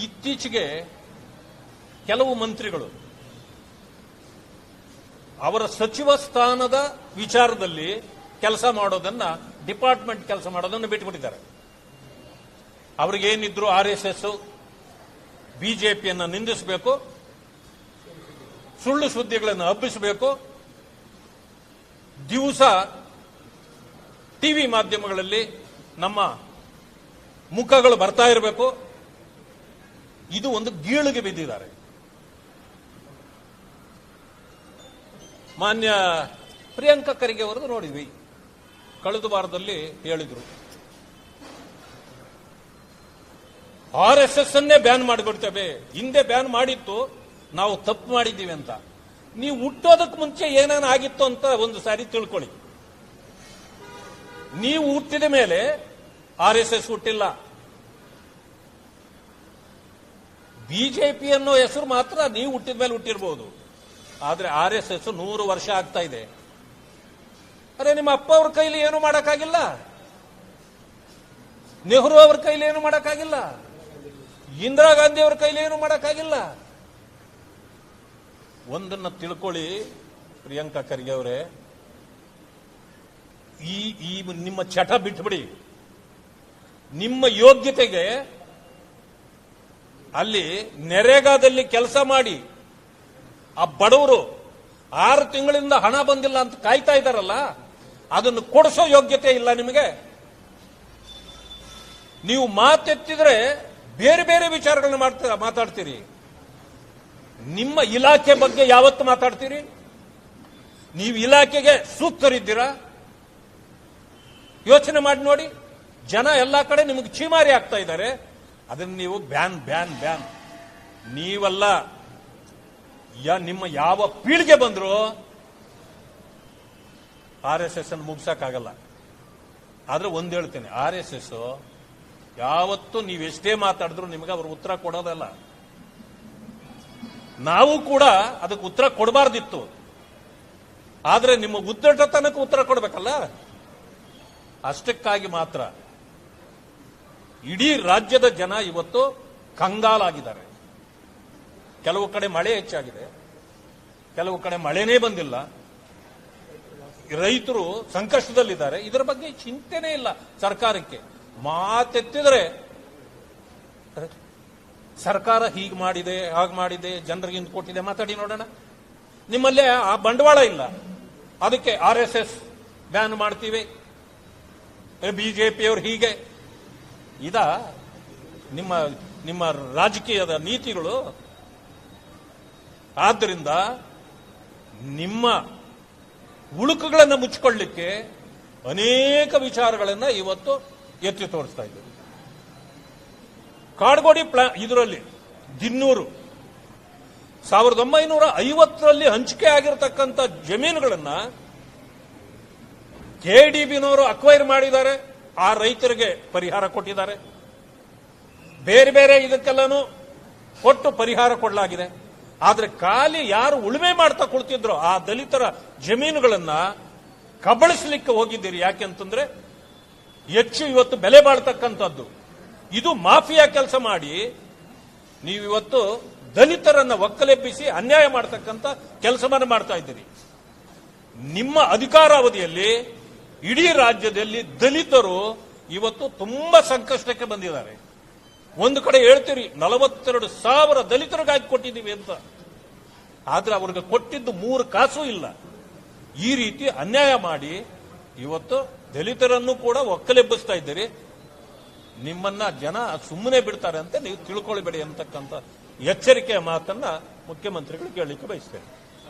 ಇತ್ತೀಚೆಗೆ ಕೆಲವು ಮಂತ್ರಿಗಳು ಅವರ ಸಚಿವ ಸ್ಥಾನದ ವಿಚಾರದಲ್ಲಿ ಕೆಲಸ ಮಾಡೋದನ್ನ, ಡಿಪಾರ್ಟ್ಮೆಂಟ್ ಕೆಲಸ ಮಾಡೋದನ್ನು ಬಿಟ್ಟುಬಿಟ್ಟಿದ್ದಾರೆ. ಅವ್ರಿಗೇನಿದ್ರು ಆರ್ ಎಸ್ ಎಸ್, ಬಿಜೆಪಿಯನ್ನು ನಿಂದಿಸಬೇಕು, ಸುಳ್ಳು ಸುದ್ದಿಗಳನ್ನು ಹಬ್ಬಿಸಬೇಕು. ದಿವಸ ಟಿವಿ ಮಾಧ್ಯಮಗಳಲ್ಲಿ ನಮ್ಮ ಮುಖಗಳು ಬರ್ತಾ ಇರಬೇಕು. ಇದು ಒಂದು ಗೀಳಿಗೆ ಬಿದ್ದಿದ್ದಾರೆ. ಮಾನ್ಯ ಪ್ರಿಯಾಂಕಾ ಖರ್ಗೆ ಅವರದ್ದು ನೋಡಿದ್ವಿ. ಕಳೆದ ವಾರದಲ್ಲಿ ಹೇಳಿದ್ರು. ಆರ್ ಎಸ್ ಎಸ್ ಅನ್ನೇ ಬ್ಯಾನ್ ಮಾಡಿಬಿಡ್ತೇವೆ ಹಿಂದೆ ಬ್ಯಾನ್ ಮಾಡಿತ್ತು, ನಾವು ತಪ್ಪು ಮಾಡಿದ್ದೀವಿ ಅಂತ. ನೀವು ಹುಟ್ಟೋದಕ್ಕೆ ಮುಂಚೆ ಏನೇನು ಆಗಿತ್ತು ಅಂತ ಒಂದು ಸಾರಿ ತಿಳ್ಕೊಳ್ಳಿ. ನೀವು ಹುಟ್ಟಿದ ಮೇಲೆ ಆರ್ ಎಸ್ ಎಸ್ ಹುಟ್ಟಿಲ್ಲ. ಬಿಜೆಪಿ ಅನ್ನೋ ಹೆಸರು ಮಾತ್ರ ನೀವು ಹುಟ್ಟಿದ ಮೇಲೆ ಹುಟ್ಟಿರ್ಬೋದು. ಆದ್ರೆ ಆರ್ ಎಸ್ ಎಸ್ ನೂರು ವರ್ಷ ಆಗ್ತಾ ಇದೆ. ಅರೆ, ನಿಮ್ಮ ಅಪ್ಪ ಅವ್ರ ಕೈಲಿ ಏನು ಮಾಡಕ್ಕಾಗಿಲ್ಲ? ನೆಹರು ಅವ್ರ ಕೈಲಿ ಏನು ಮಾಡಕ್ಕಾಗಿಲ್ಲ? ಇಂದಿರಾ ಗಾಂಧಿ ಅವ್ರ ಕೈಲಿ ಏನು ಮಾಡಕ್ಕಾಗಿಲ್ಲ? ಒಂದನ್ನ ತಿಳ್ಕೊಳ್ಳಿ, ಪ್ರಿಯಾಂಕಾ ಖರ್ಗೆ ಅವರೇ. ಈ ಈ ನಿಮ್ಮ ಚಟ ಬಿಟ್ಬಿಡಿ. ನಿಮ್ಮ ಯೋಗ್ಯತೆಗೆ ಅಲ್ಲಿ ನೆರೆಗಾದಲ್ಲಿ ಕೆಲಸ ಮಾಡಿ ಆ ಬಡವರು ಆರು ತಿಂಗಳಿಂದ ಹಣ ಬಂದಿಲ್ಲ ಅಂತ ಕಾಯ್ತಾ ಇದ್ದಾರಲ್ಲ, ಅದನ್ನು ಕೊಡಿಸೋ ಯೋಗ್ಯತೆ ಇಲ್ಲ ನಿಮಗೆ. ನೀವು ಮಾತೆತ್ತಿದ್ರೆ ಬೇರೆ ಬೇರೆ ವಿಚಾರಗಳನ್ನ ಮಾಡ್ತೀರ ಮಾತಾಡ್ತೀರಿ. ನಿಮ್ಮ ಇಲಾಖೆ ಬಗ್ಗೆ ಯಾವತ್ತು ಮಾತಾಡ್ತೀರಿ? ನೀವು ಇಲಾಖೆಗೆ ಸೂಕ್ತರಿದ್ದೀರಾ? ಯೋಚನೆ ಮಾಡಿ ನೋಡಿ. ಜನ ಎಲ್ಲ ಕಡೆ ನಿಮಗೆ ಚೀಮಾರಿ ಆಗ್ತಾ ಇದ್ದಾರೆ. ಅದನ್ನ ನೀವು ಬ್ಯಾನ್ ಬ್ಯಾನ್ ಬ್ಯಾನ್. ನೀವಲ್ಲ, ಯಾ, ನಿಮ್ಮ ಯಾವ ಪೀಳಿಗೆ ಬಂದ್ರು ಆರ್ ಎಸ್ ಎಸ್ ಅನ್ನು ಮುಗಿಸೋಕ್ಕಾಗಲ್ಲ. ಆದ್ರೆ ಒಂದ್ ಹೇಳ್ತೇನೆ, ಆರ್ ಎಸ್ ಎಸ್ ಯಾವತ್ತೂ ನೀವು ಎಷ್ಟೇ ಮಾತಾಡಿದ್ರು ನಿಮಗೆ ಅವರು ಉತ್ತರ ಕೊಡೋದಲ್ಲ. ನಾವು ಕೂಡ ಅದಕ್ಕೆ ಉತ್ತರ ಕೊಡಬಾರ್ದಿತ್ತು. ಆದರೆ ನಿಮ್ಮ ಉದ್ದಟತನಕ್ಕೆ ಉತ್ತರ ಕೊಡಬೇಕಲ್ಲ? ಅಷ್ಟಕ್ಕಾಗಿ ಮಾತ್ರ. ಇಡೀ ರಾಜ್ಯದ ಜನ ಇವತ್ತು ಕಂಗಾಲಾಗಿದ್ದಾರೆ. ಕೆಲವು ಕಡೆ ಮಳೆ ಹೆಚ್ಚಾಗಿದೆ. ಕೆಲವು ಕಡೆ ಮಳೆನೇ ಬಂದಿಲ್ಲ. ರೈತರು ಸಂಕಷ್ಟದಲ್ಲಿದ್ದಾರೆ. ಇದರ ಬಗ್ಗೆ ಚಿಂತೆನೇ ಇಲ್ಲ ಸರ್ಕಾರಕ್ಕೆ. ಮಾತೆತ್ತಿದ್ರೆ ಸರ್ಕಾರ ಹೀಗೆ ಮಾಡಿದೆ, ಹಾಗೆ ಮಾಡಿದೆ, ಜನರಿಗೆ ಇಂದು ಕೊಟ್ಟಿದೆ, ಮಾತಾಡಿ ನೋಡೋಣ. ನಿಮ್ಮಲ್ಲೇ ಆ ಬಂಡವಾಳ ಇಲ್ಲ. ಅದಕ್ಕೆ ಆರ್ ಎಸ್ ಎಸ್ ಬ್ಯಾನ್ ಮಾಡ್ತೀವಿ. ಬಿಜೆಪಿಯವರು ಹೀಗೆ. ಇದ ನಿಮ್ಮ ನಿಮ್ಮ ರಾಜಕೀಯದ ನೀತಿಗಳು. ಆದ್ದರಿಂದ ನಿಮ್ಮ ಉಳುಕುಗಳನ್ನು ಮುಚ್ಚಿಕೊಳ್ಳಿಕ್ಕೆ ಅನೇಕ ವಿಚಾರಗಳನ್ನು ಇವತ್ತು ಎತ್ತಿ ತೋರಿಸ್ತಾ ಇದ್ದೀವಿ. ಕಾಡ್ಗೋಡಿ ಪ್ಲಾ, ಇದರಲ್ಲಿ, ದಿನ್ನೂರು, ಸಾವಿರದ ಒಂಬೈನೂರ ಐವತ್ತರಲ್ಲಿ ಹಂಚಿಕೆ ಆಗಿರತಕ್ಕಂಥ ಜಮೀನುಗಳನ್ನ ಕೆಡಿಬಿನವರು ಅಕ್ವೈರ್ ಮಾಡಿದ್ದಾರೆ. ಆ ರೈತರಿಗೆ ಪರಿಹಾರ ಕೊಟ್ಟಿದ್ದಾರೆ. ಬೇರೆ ಬೇರೆ ಇದಕ್ಕೆಲ್ಲನೂ ಕೊಟ್ಟು ಪರಿಹಾರ ಕೊಡಲಾಗಿದೆ. ಆದರೆ ಖಾಲಿ ಯಾರು ಉಳುಮೆ ಮಾಡ್ತಾ ಕುಳಿತಿದ್ರು ಆ ದಲಿತರ ಜಮೀನುಗಳನ್ನ ಕಬಳಿಸ್ಲಿಕ್ಕೆ ಹೋಗಿದ್ದೀರಿ. ಯಾಕೆಂತಂದ್ರೆ ಹೆಚ್ಚು ಇವತ್ತು ಬೆಲೆ ಬಾಳ್ತಕ್ಕಂಥದ್ದು. ಇದು ಮಾಫಿಯಾ ಕೆಲಸ ಮಾಡಿ ನೀವಿವತ್ತು ದಲಿತರನ್ನ ಒಕ್ಕಲೆಬ್ಬಿಸಿ ಅನ್ಯಾಯ ಮಾಡ್ತಕ್ಕಂಥ ಕೆಲಸವನ್ನು ಮಾಡ್ತಾ ಇದ್ದೀರಿ. ನಿಮ್ಮ ಅಧಿಕಾರಾವಧಿಯಲ್ಲಿ ಇಡೀ ರಾಜ್ಯದಲ್ಲಿ ದಲಿತರು ಇವತ್ತು ತುಂಬಾ ಸಂಕಷ್ಟಕ್ಕೆ ಬಂದಿದ್ದಾರೆ. ಒಂದು ಕಡೆ ಹೇಳ್ತೀರಿ, ನಲವತ್ತೆರಡು ಸಾವಿರ ದಲಿತರಿಗಾಗಿ ಕೊಟ್ಟಿದ್ದೀವಿ ಅಂತ. ಆದ್ರೆ ಅವ್ರಿಗೆ ಕೊಟ್ಟಿದ್ದು ಮೂರು ಕಾಸು ಇಲ್ಲ. ಈ ರೀತಿ ಅನ್ಯಾಯ ಮಾಡಿ ಇವತ್ತು ದಲಿತರನ್ನು ಕೂಡ ಒಕ್ಕಲೆಬ್ಬಿಸ್ತಾ ಇದ್ದೀರಿ. ನಿಮ್ಮನ್ನ ಜನ ಸುಮ್ಮನೆ ಬಿಡ್ತಾರೆ ಅಂತ ನೀವು ತಿಳ್ಕೊಳ್ಬೇಡಿ ಅಂತಕ್ಕಂಥ ಎಚ್ಚರಿಕೆಯ ಮಾತನ್ನ ಮುಖ್ಯಮಂತ್ರಿಗಳು ಕೇಳಲಿಕ್ಕೆ ಬಯಸ್ತೇನೆ